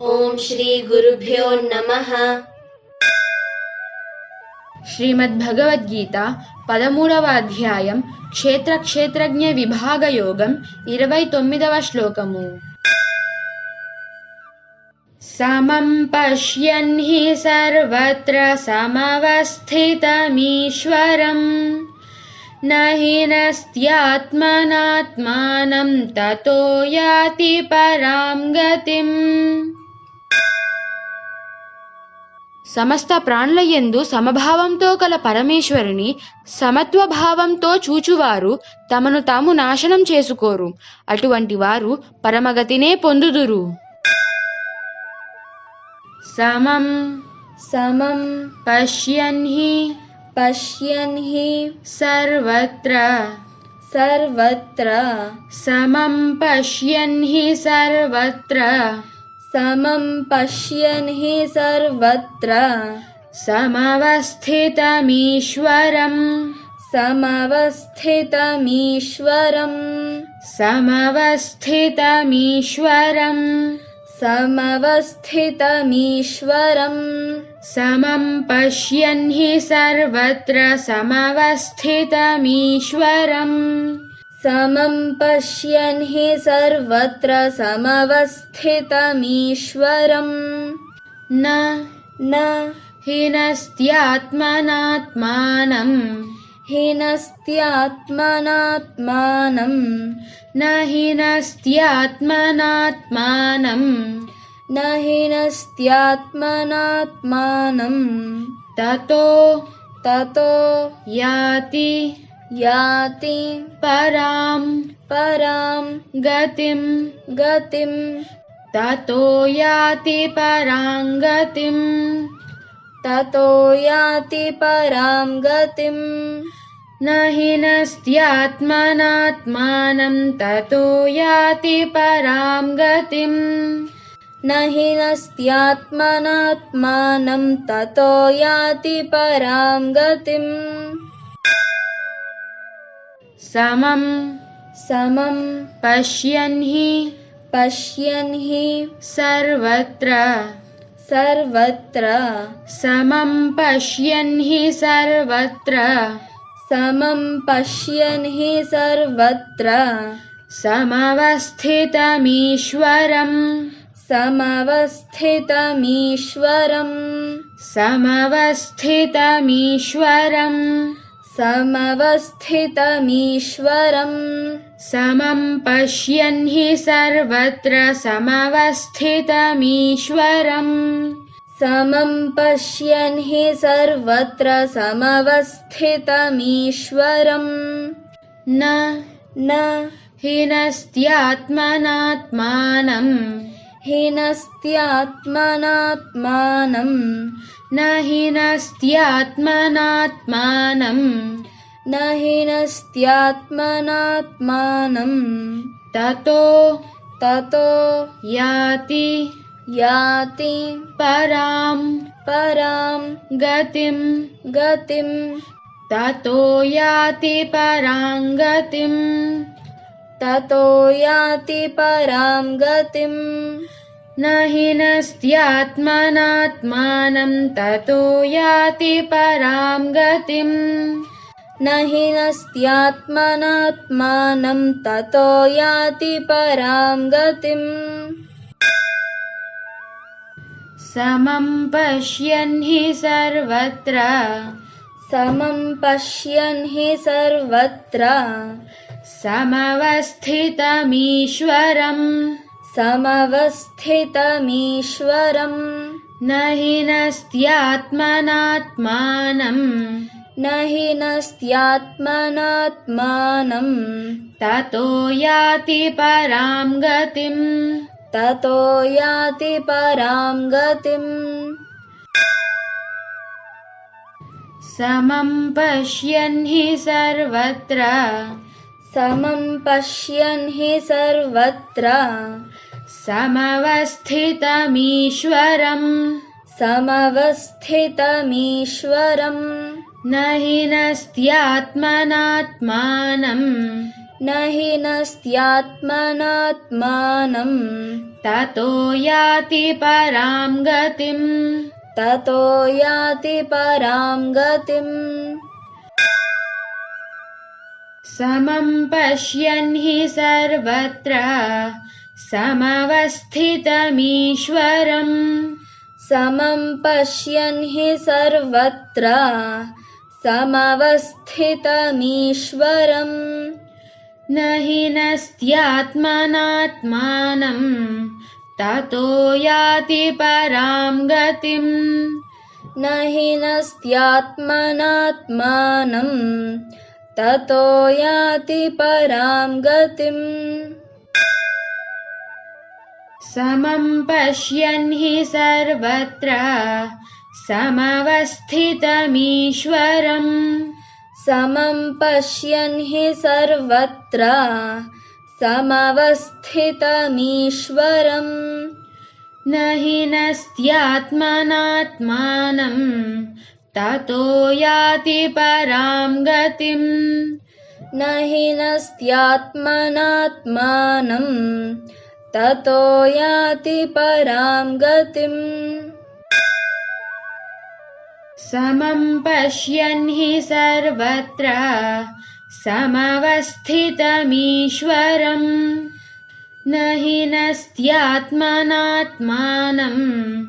ॐ श्रीगुरुभ्यो नमः శ్రీమద్భగవద్గీత పదమూడవ అధ్యాయం క్షేత్ర క్షేత్రజ్ఞ విభాగ యోగం ఇరవై తొమ్మిదవ శ్లోకము సమం పశ్యన్ హి సర్వత్ర సమవస్థితమీశ్వరం నహి నస్త్యాత్మనాత్మానం తతో యాతి పరాం గతిం సమస్త ప్రాణులయందు సమభావంతో కల పరమేశ్వరుని సమత్వ భావంతో చూచువారు తమను తాము నాశనం చేసుకోరు. అటువంటి వారు పరమగతినే పొందుదురు. సమం సమం పశ్యన్ హి పశ్యన్ హి సర్వత్ర. సర్వత్ర. సమం పశ్యన్ హి సర్వత్ర. समं पश्यन् हि सर्वत्र। समवस्थितमीश्वरम्। समवस्थितमीश्वरम्। समवस्थितमीश्वरम्। समवस्थितमीश्वरम्। समं पश्यन् हि सर्वत्र समवस्थितमीश्वरम्। समं पश्यन् हि सर्वत्र समवस्थितमीश्वरम् न न हिनस्त्यात्मनात्मानं हिनस्त्यात्मनात्मानं न हि नस्त्यात्मनात्मानं न हि नस्त्यात्मनात्मानं ततो ततो याति। याति परां परां गतिं गतिं। ततो याति पराङ्गतिं ततो याति परां गतिम् नहि नस्त्यात्मानात्मानं ततो याति परां गतिं। नहि नस्त्यात्मानात्मानं ततो याति परां गतिम् समं समं पश्यन् हि। पश्यन् हि। सर्वत्र। सर्वत्र। समं पश्यन् हि सर्वत्र। समं पश्यन् हि सर्वत्र। समवस्थितमीश्वरम्। समवस्थितमीश्वरम्। समवस्थितमीश्वरम् समवस्थितमीश्वरम्। समं पश्यन् हि सर्वत्र समवस्थितमीश्वरम्। समं पश्यन् हि सर्वत्र समवस्थितमीश्वरम्। न न। हीनस्त्यात्मनात्मानं हीनस्त्यात्मनात्मानं न हीनस्त्यात्मनात्मानं न हीनस्त्यात्मनात्मानं। ततो ततो याति याति परां परां गतिं गतिं। ततो याति परां गतिम् ततो याति परां गतिम्। न हीनस्त्यात्मनात्मानं ततो याति परां गतिम्। न हीनस्त्यात्मनात्मानं ततो याति परां गतिम्। समं पश्यन् हि सर्वत्र। समं पश्यन् हि सर्वत्र समवस्थितमीश्वरम्। समवस्थितमीश्वरम्। न हीनस्त्यात्मनात्मानं न हीनस्त्यात्मनात्मानं ततो याति परां गतिम्। ततो याति परां गतिम्। समं पश्यन् हि सर्वत्र समं पश्यन् हि सर्वत्र। समवस्थितमीश्वरम्। समवस्थितमीश्वरम्। न हीनस्त्यात्मनात्मानं न हि नस्त्यात्मनात्मानं ततो याति परां गतिम्। ततो याति परां गतिम् समं पश्यन् हि सर्वत्र समवस्थितमीश्वरम् समं पश्यन् हि सर्वत्र समवस्थितमीश्वरम् न हि नस्त्यात्मनात्मानं ततो याति परां गतिम् न हि नस्त्यात्मनात्मानं ततो याति परां गतिम्। समं पश्यन् हि सर्वत्र समवस्थितमीश्वरम्। समं पश्यन् हि सर्वत्र समवस्थितमीश्वरम्। न हि नस्त्यात्मनात्मानं ततो याति परां गतिम्। न हि नस्त्यात्मनात्मानं। ततो याति परां गतिम्। समं पश्यन् हि सर्वत्र समवस्थितमीश्वरम्। न हि नस्त्यात्मनात्मानं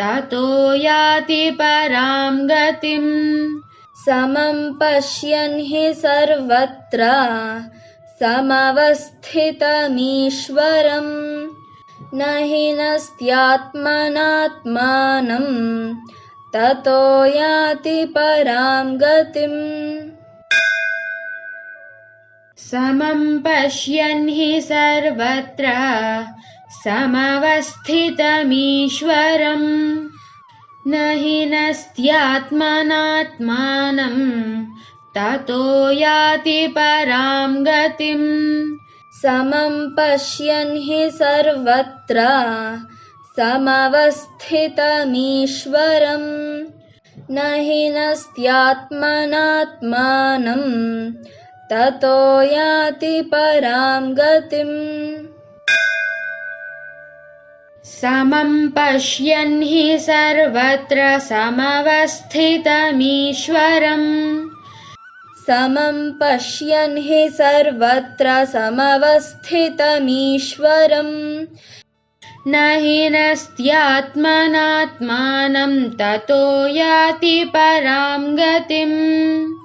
ततो याति परां गतिम्। समं पश्यन् हि सर्वत्र समवस्थितमीश्वरम्। न हि नस्त्यात्मनात्मानं ततो याति परां गतिम् समं पश्यन् हि सर्वत्र समवस्थितमीश्वरम्। न हि नस्त्यात्मनात्मानं ततो याति परां गतिम्। समं पश्यन् हि सर्वत्र समवस्थितमीश्वरम्। न हि नस्त्यात्मनात्मानं ततो याति परां गतिम्। समं पश्यन् हि सर्वत्र समवस्थितमीश्वरम्। समं पश्यन् हि सर्वत्र समवस्थितमीश्वरम्। न हि नस्त्यात्मनात्मानं ततो याति परां गतिम्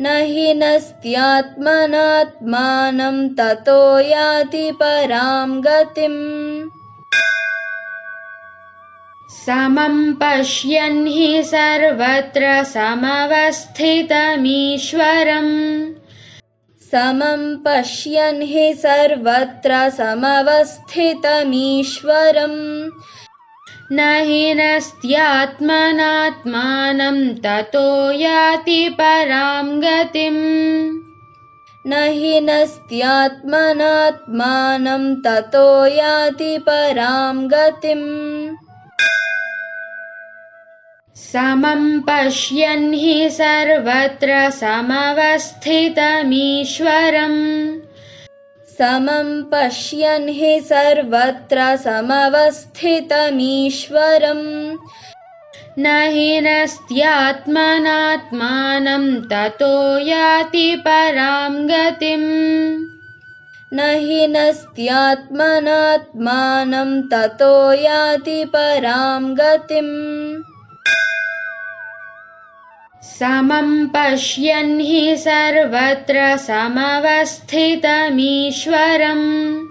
न हि नस्त्यात्मनात्मानं ततो याति परां गतिम्। समं पश्यन् हि सर्वत्र समवस्थितमीश्वरम्। समं पश्यन् हि सर्वत्र समवस्थितमीश्वरम् न हि नस्त्यात्मनात्मानं ततो याति परां गतिम्। न हि नस्त्यात्मनात्मानं ततो याति परां गतिम्। समं पश्यन् हि सर्वत्र समवस्थितमीश्वरम् समं पश्यन् हि सर्वत्र समवस्थितमीश्वरम् न हि नस्त्यात्मनात्मानं ततो याति परां गतिम्। न हि नस्त्यात्मनात्मानं ततो याति परां गतिम् समं पश्यन् हि सर्वत्र समवस्थितमीश्वरम्।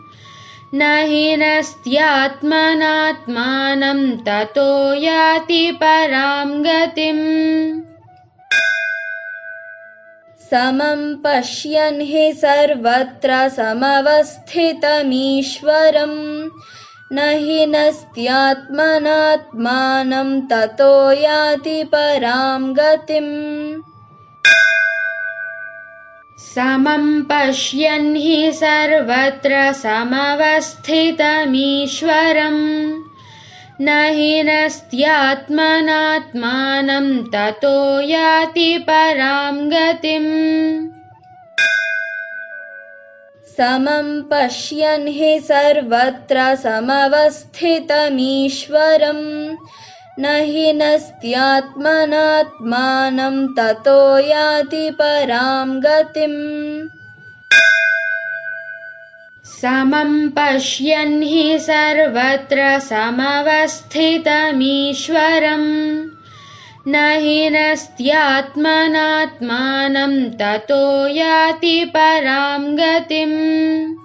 न हि नस्त्यात्मनात्मानं ततो याति परां गतिम्। समं पश्यन् हि सर्वत्र समवस्थितमीश्वरम् न हि नस्त्यात्मनात्मानं ततो याति परां गतिम्। समं पश्यन् हि सर्वत्र समवस्थितमीश्वरम्। न हि नस्त्यात्मनात्मानं ततो याति परां गतिम् समं पश्यन् हि सर्वत्र समवस्थितमीश्वरम् न हि नस्त्यात्मनात्मानं ततो याति परां गतिम्। समं पश्यन् हि सर्वत्र समवस्थितमीश्वरम् न हि नस्त्यात्मनात्मानं ततो याति परां गतिम्।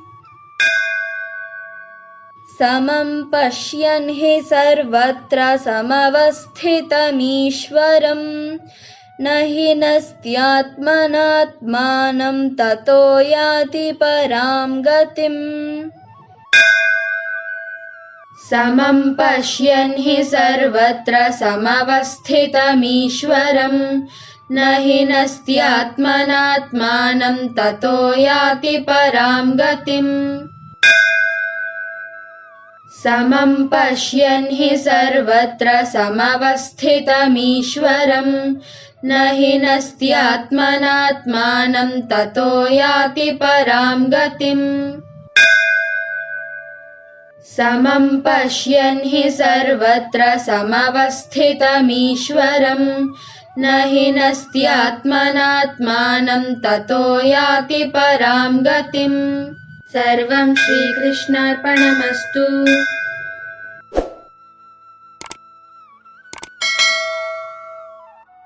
समं पश्यन् हि सर्वत्र समवस्थितमीश्वरम् न हि नस्त्यात्मनात्मानं ततो याति परां गतिम् समं पश्यन् हि सर्वत्र समवस्थितमीश्वरम्। न हि नस्त्यात्मनात्मानं ततो याति परां गतिम्। समं पश्यन् हि सर्वत्र समवस्थितमीश्वरम्। न हि नस्त्यात्मनात्मानं ततो याति परां गतिम् समं पश्यन् हि सर्वत्र समवस्थितमीश्वरम् न हि नस्त्यात्मनात्मानं ततो याति परां गतिम्। सर्वं श्रीकृष्णार्पणमस्तु